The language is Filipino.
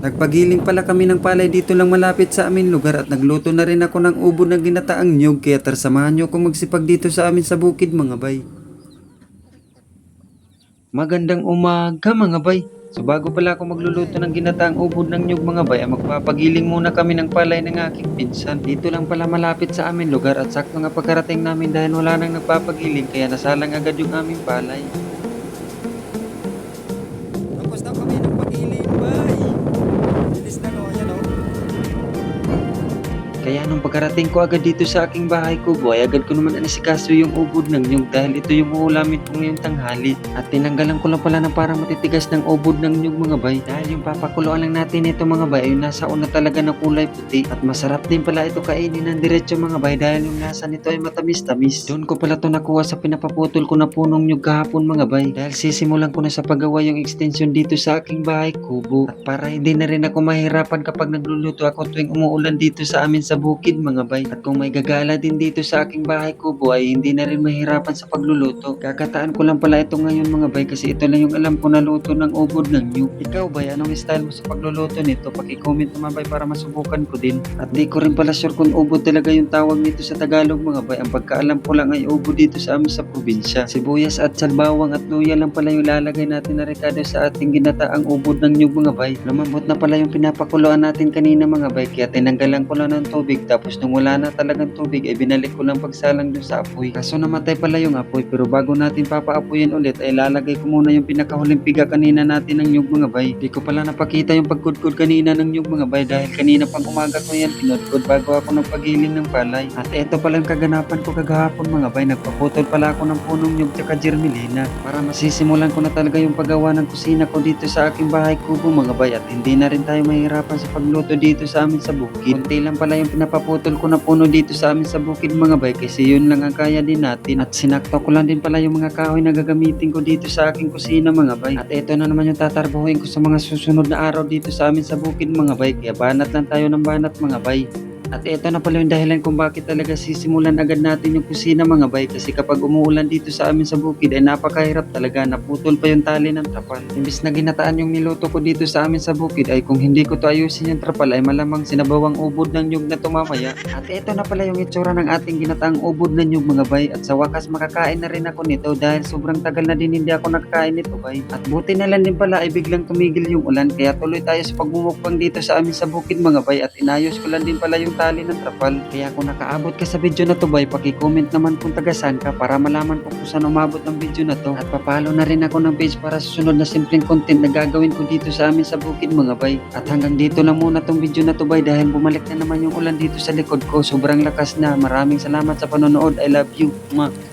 Nagpagiling pala kami ng palay dito lang malapit sa amin lugar at nagluto na rin ako ng ubo ng ginataang nyug kaya tarsamahan nyo kung magsipag dito sa amin sa bukid mga bay. Magandang umaga mga bay. So bago pala ako magluluto ng ginataang ubod ng nyug mga bay, ay magpapagiling muna kami ng palay ng aking pinsan. Dito lang pala malapit sa amin lugar at sakto nga pagkarating namin dahil wala nang nagpapagiling kaya nasalang agad yung aming palay. Kaya nung pagkarating ko agad dito sa aking bahay ko, boy, agad ko naman anisikaso yung ubod ng nyug dahil ito yung uulamin ko ngayong tanghali. At tinanggalan ko lang pala ng parang matitigas ng ubod ng nyug mga bay. Dahil yung papakuluan lang natin ito mga bay ay nasa una talaga ng kulay puti. At masarap din pala ito kainin ng diretso mga bay dahil yung nasa nito ay matamis-tamis. Doon ko pala to nakuha sa pinapaputol ko na punong nyug kahapon mga bay. Dahil sisimulan ko na sa paggawa yung extension dito sa aking bahay kubo. At para hindi na rin ako mahirapan kapag nagluluto ako tuwing umuulan dito sa amin sa bukid mga bay. At kung may gagala din dito sa aking bahay kubo ay hindi na rin mahirapan sa pagluluto. Kakataan ko lang pala ito ngayon mga bay kasi ito lang yung alam ko na luto ng ubod ng nyug. Ikaw bay, anong style mo sa pagluluto nito? Paki-comment naman bay para masubukan ko din. At di ko rin pala sure kung ubod talaga yung tawag nito sa Tagalog mga bay. Ang pagkaalam ko lang ay ubod dito sa amin sa probinsya. Sibuyas at salbawang at luya lang pala yung lalagay natin na rekado sa ating ginataang ubod ng nyug mga bay. Lumambot na pala yung pinapakuluan natin kanina mga bay kaya tinanggalan ko lang ng tubig tapos nung wala na talagang tubig ay binalik ko lang pagsalang dun sa apoy. Kaso namatay pala yung apoy pero bago natin papaapuyin ulit ay lalagay ko muna yung pinakahuling piga kanina natin ng nyug mga bay. Di ko pala napakita yung pagkudkod kanina ng nyug mga bay dahil kanina pang umaga ko yan pinudkod bago ako nagpagiling ng palay. At eto pala yung kaganapan ko kagahapon mga bay. Nagpaputol pala ako ng punong nyug tsaka germelina para masisimulan ko na talaga yung paggawa ng kusina ko dito sa aking bahay kubo mga bay at hindi na rin tayo mahirapan sa pagluto dito sa amin sa bukid. Kunti lang pala yung pinapaputol ko na puno dito sa amin sa bukid mga bay kasi yun lang ang kaya din natin at sinakto ko lang din pala yung mga kahoy na gagamitin ko dito sa aking kusina mga bay. At eto na naman yung tatarbuhin ko sa mga susunod na araw dito sa amin sa bukid mga bay kaya banat lang tayo ng banat mga bay. At ito na pala yung dahilan kung bakit talaga sisimulan agad natin yung kusina mga bay kasi kapag umuulan dito sa amin sa bukid ay napakahirap talaga naputol pa yung tali ng trapal. Imbis na ginataan yung niluto ko dito sa amin sa bukid ay kung hindi ko to ayusin yung trapal ay malamang sinabawang ubod ng nyug na tumamaya. At ito na pala yung itsura ng ating ginataang ubod ng nyug mga bay at sa wakas makakain na rin ako nito dahil sobrang tagal na din hindi ako nakakain nito bay. At buti na lang din pala ay biglang tumigil yung ulan kaya tuloy tayo sa pagmumukbang dito sa amin sa bukid mga bay at inayos ko lang din pala yung tali ng trapal. Kaya kung nakaabot ka sa video na to bay, paki-comment naman kung taga saan ka para malaman ko kung saan umabot ang video na to. At papalo na rin ako ng page para sa sunod na simpleng content na gagawin ko dito sa amin sa bukid mga bay. At hanggang dito lang muna tong video na to bay dahil bumalik na naman yung ulan dito sa likod ko. Sobrang lakas na. Maraming salamat sa panonood. I love you. Ma.